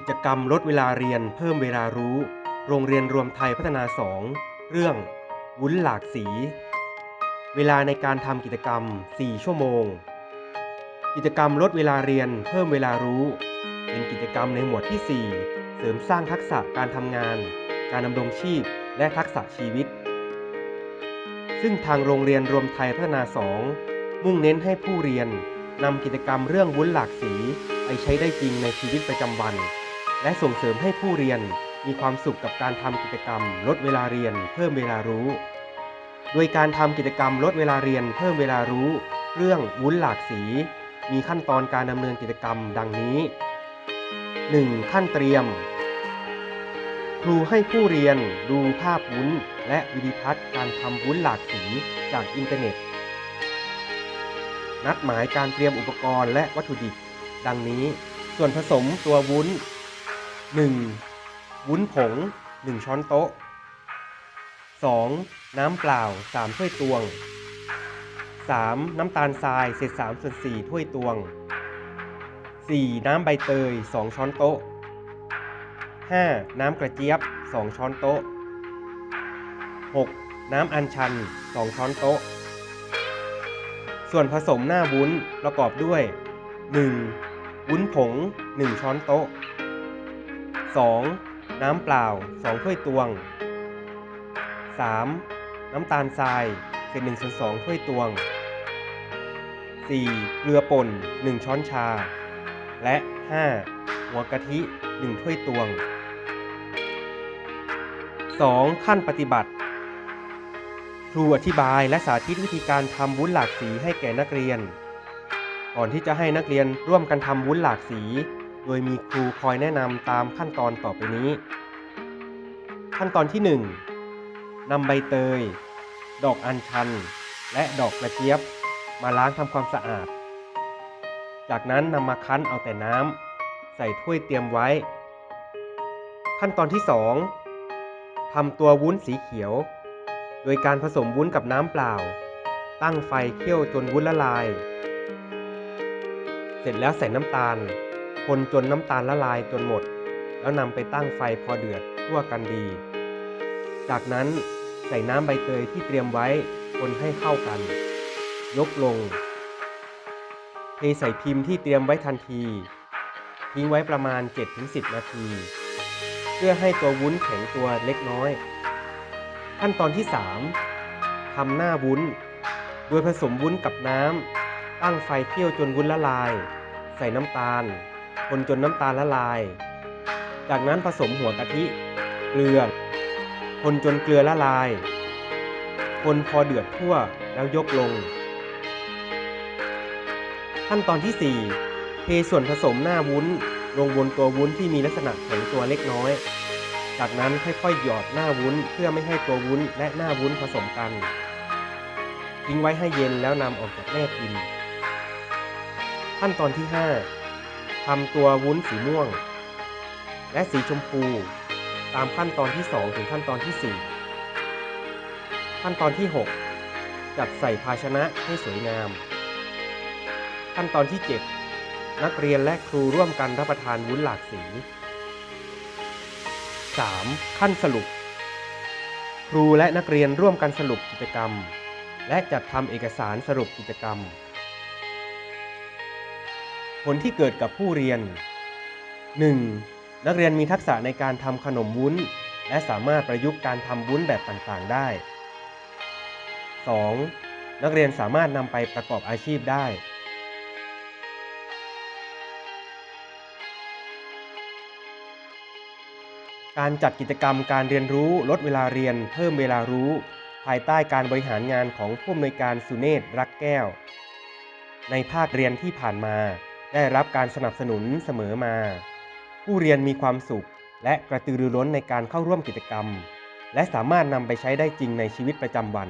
กิจกรรมลดเวลาเรียนเพิ่มเวลารู้ โรงเรียนรวมไทยพัฒนา 2 เรื่อง วุ้นหลากสี เวลาในการทำกิจกรรม 4 ชั่วโมง กิจกรรมลดเวลาเรียนเพิ่มเวลารู้ เป็นกิจกรรมในหมวดที่ 4 เสริมสร้างทักษะการทำงาน การดำรงชีพ และทักษะชีวิต ซึ่งทางโรงเรียนรวมไทยพัฒนา 2 มุ่งเน้นให้ผู้เรียนนำกิจกรรมเรื่องวุ้นหลากสีไปใช้ได้จริงในชีวิตประจำวัน และส่งเสริมให้ผู้เรียนมีความสุขกับการทำกิจกรรม ลดเวลาเรียน เพิ่มเวลารู้ โดยการทำกิจกรรมลดเวลาเรียน เพิ่มเวลารู้ เรื่องวุ้นหลากสี มีขั้นตอนการดำเนินกิจกรรม ดังนี้ 1. ขั้นเตรียม ครูให้ผู้เรียนดูภาพวุ้น และวิดีทัศน์การทำวุ้นหลากสีจากอินเทอร์เน็ต นัดหมายการเตรียมอุปกรณ์และวัตถุดิบ ดังนี้ ส่วนผสมตัววุ้น 1. วุ้นผง 1 ช้อนโต๊ะ 2. น้ำเปล่า 3 ถ้วยตวง 3. น้ำตาลทรายเศษ3ส่วน4ถ้วยตวง 4. น้ำใบเตย 2 ช้อนโต๊ะ 5. น้ำกระเจี๊ยบ 2 ช้อนโต๊ะ 6. น้ำอัญชัน 2 ช้อนโต๊ะ ส่วนผสมหน้าวุ้นประกอบด้วย 1. วุ้นผง 1 ช้อนโต๊ะ 2. น้ำเปล่า 2 ถ้วยตวง 3. น้ำตาลทรายเศษ1ส่วน2ถ้วยตวง 4. เกลือป่น 1 ช้อนชา และ 5. หัวกะทิ 1 ถ้วยตวง 2. ขั้นปฏิบัติ ครูอธิบายและสาธิตวิธีการทำวุ้นหลากสีให้แก่นักเรียน ก่อนที่จะให้นักเรียนร่วมกันทำวุ้นหลากสี โดยมีครูคอยแนะนำตามขั้นตอนต่อไปนี้ ขั้นตอนที่1นำใบเตย ดอกอัญชัน และดอกกระเจี๊ยบ มาล้างทำความสะอาด จากนั้นนำมาคั้นเอาแต่น้ำใส่ถ้วยเตรียมไว้ ขั้นตอนที่ 2ทำตัววุ้นสีเขียว โดยการผสมวุ้นกับน้ำเปล่า ตั้งไฟเคี่ยวจนวุ้นละลาย เสร็จแล้วใส่น้ำตาล คนจนน้ำตาลละลายจนหมด แล้วนำไปตั้งไฟพอเดือดทั่วกันดี จากนั้นใส่น้ำใบเตยที่เตรียมไว้คนให้เข้ากัน ยกลง เทใส่พิมพ์ที่เตรียมไว้ทันที ทิ้งไว้ประมาณ 7-10 นาที เพื่อให้ตัววุ้นแข็งตัวเล็กน้อย ขั้นตอนที่ 3ทำหน้าวุ้น โดยผสมวุ้นกับน้ำตั้งไฟเคี่ยวจนวุ้นละลาย ใส่น้ำตาล คนจนน้ำตาลละลาย จากนั้นผสมหัวกะทิ เกลือ คนจนเกลือละลาย คนพอเดือดทั่วแล้วยกลง ขั้นตอนที่ 4 เทส่วนผสมหน้าวุ้น ลงบนตัววุ้นที่มีลักษณะแข็งตัวเล็กน้อย จากนั้นค่อยๆหยอดหน้าวุ้นเพื่อไม่ให้ตัววุ้นและหน้าวุ้นผสมกัน ทิ้งไว้ให้เย็นแล้วนำออกจากแม่พิมพ์ขั้นตอนที่ 5 ทำตัววุ้นสีม่วง และสีชมพู ตามขั้นตอนที่ 2 ถึงขั้นตอนที่ 4 ขั้นตอนที่ 6 จัดใส่ภาชนะให้สวยงาม ขั้นตอนที่ 7 นักเรียนและครูร่วมกันรับประทานวุ้นหลากสี 3. ขั้นสรุป ครูและนักเรียนร่วมกันสรุปกิจกรรม และจัดทำเอกสารสรุปกิจกรรม ลที่เกิดกับผู้เรียน 1. นักเรียนมีทักษะในการทำขนมวุ้น และสามารถประยุกต์การทำวุ้นแบบต่างๆ ได้ 2. นักเรียนสามารถนำไปประกอบอาชีพได้ การจัดกิจกรรมการเรียนรู้ลดเวลาเรียน เพิ่มเวลารู้ ภายใต้การบริหารงานของผู้อำนวยการสุเนศรักแก้ว ในภาคเรียนที่ผ่านมา ได้รับการสนับสนุนเสมอมา ผู้เรียนมีความสุข และกระตือรือร้นในการเข้าร่วมกิจกรรม และสามารถนำไปใช้ได้จริงในชีวิตประจำวัน